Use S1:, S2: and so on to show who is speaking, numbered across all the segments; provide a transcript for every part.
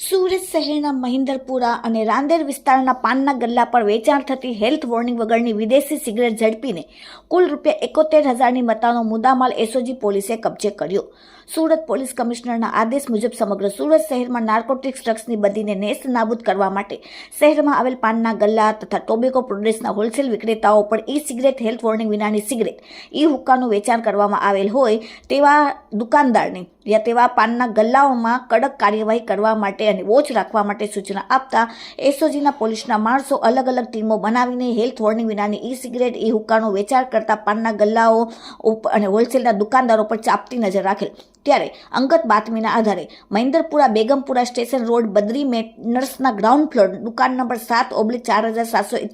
S1: સુરત શહેરના મહિન્દરપુરા અને રાંદેર વિસ્તારના પાનના ગલ્લા પર વેચાણ થતી હેલ્થ વોર્નિંગ વગરની વિદેશી સિગરેટ ઝડપીને કુલ રૂપિયા એકોતેર હજારની મતાનો મુદ્દામાલ એસઓજી પોલીસે કબજે કર્યો. સુરત પોલીસ કમિશનરના આદેશ મુજબ સમગ્ર સુરત શહેરમાં નાર્કોટિક્સ ડ્રગ્સની બદીને નેસ્ત નાબૂદ કરવા માટે શહેરમાં આવેલ પાનના ગલ્લા તથા ટોબેકો પ્રોડક્ટ્સના હોલસેલ વિક્રેતાઓ પર ઈ સિગરેટ હેલ્થ વોર્નિંગ વિનાની સિગરેટ ઈ હુક્કાનું વેચાણ કરવામાં આવેલ હોય તેવા દુકાનદારને યા તેવા પાનના ગલ્લાઓમાં કડક કાર્યવાહી કરવા માટે અને વોચ રાખવા માટે સૂચના આપતા એસઓજીના પોલીસના માણસો અલગ અલગ ટીમો બનાવીને હેલ્થ વોર્નિંગ વિનાની ઈ સિગરેટ ઈ હુકાનો વેચાણ કરતા પાનના ગલ્લાઓ અને હોલસેલના દુકાનદારો પર ચાપતી નજર રાખેલ. ત્યારે અંગત બાતમીના આધારે મહેન્દ્રપુરા બેગમપુરા સ્ટેશન રોડ બદ્રી મેટનર્સના ગ્રાઉન્ડ ફ્લોર દુકાન નંબર સાત ઓબ્લિક ચાર હજાર સાતસો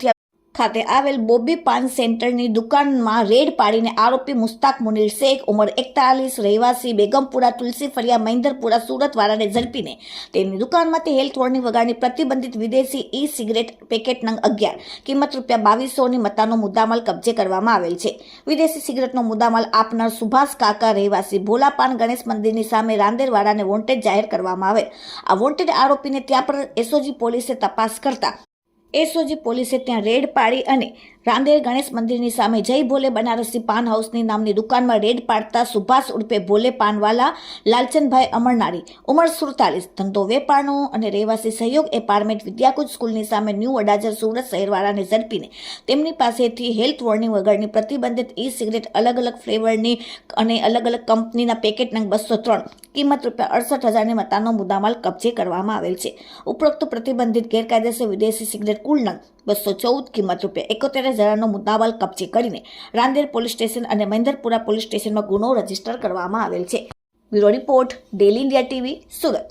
S1: ખાતે આવેલ બોબી પાન સેન્ટરની દુકાનમાં રેડ પાડીને આરોપી મુસ્તાક મુનિલ શેખ, ઉંમર એકતાલીસ, રહેવાસી બેગમપુરા, તુલસી ફળિયા, મહિન્દરપુરા, સુરતવાળાને ઝડપીને તેની દુકાનમાંથી હેલ્થ વોર્નિંગ વગાડની પ્રતિબંધિત વિદેશી ઈ સિગરેટ પેકેટ નંગ અગિયાર, કિંમત રૂપિયા બાવીસોની મતાનો મુદ્દામાલ કબજે કરવામાં આવેલ છે. વિદેશી સિગરેટનો મુદ્દામાલ આપનાર સુભાષ કાકા, રહેવાસી ભોલાપાન ગણેશ મંદિરની સામે રાંદેરવાડાને વોન્ટેડ જાહેર કરવામાં આવે. આ વોન્ટેડ આરોપીને ત્યાં પર એસઓજી પોલીસે તપાસ કરતા એસઓજી પોલીસે ત્યાં રેડ પાડી અને રાંદેર ગણેશ મંદિરની સામે જય ભોલે બનારસી પાન હાઉસની નામની દુકાનમાં રેડ પાડતા સુભાષ ઉર્ફે ભોલે પાનવાલા, લાલચંદભાઈ અમરનારી, ઉંમર સુડતાલીસ, ધંધો વેપારનો અને રહેવાસી સહયોગ એપાર્ટમેન્ટ વિદ્યાકુંજ સ્કૂલની સામે ન્યૂ અડાજર સુરત શહેરવાળાને ઝડપીને તેમની પાસેથી હેલ્થ વોર્નિંગ વગરની પ્રતિબંધિત ઈ સિગરેટ અલગ અલગ ફ્લેવરની અને અલગ અલગ કંપનીના પેકેટ નંગ બસો ત્રણ, કિંમત રૂપિયા અડસઠ હજારની મતાનો મુદ્દામાલ કબજે કરવામાં આવેલ છે. ઉપરોક્ત પ્રતિબંધિત ગેરકાયદેસર વિદેશી સિગરેટ કુલ બસો ચૌદ કિંમત રૂપિયા. એકોતેર હજારનો મુદ્દામાલ કબજે કરીને રાંદેર પોલીસ સ્ટેશન અને મહેન્દરપુરા પોલીસ સ્ટેશનમાં ગુનો રજિસ્ટર કરવામાં આવેલ છે. Bureau report daily India TV Surat.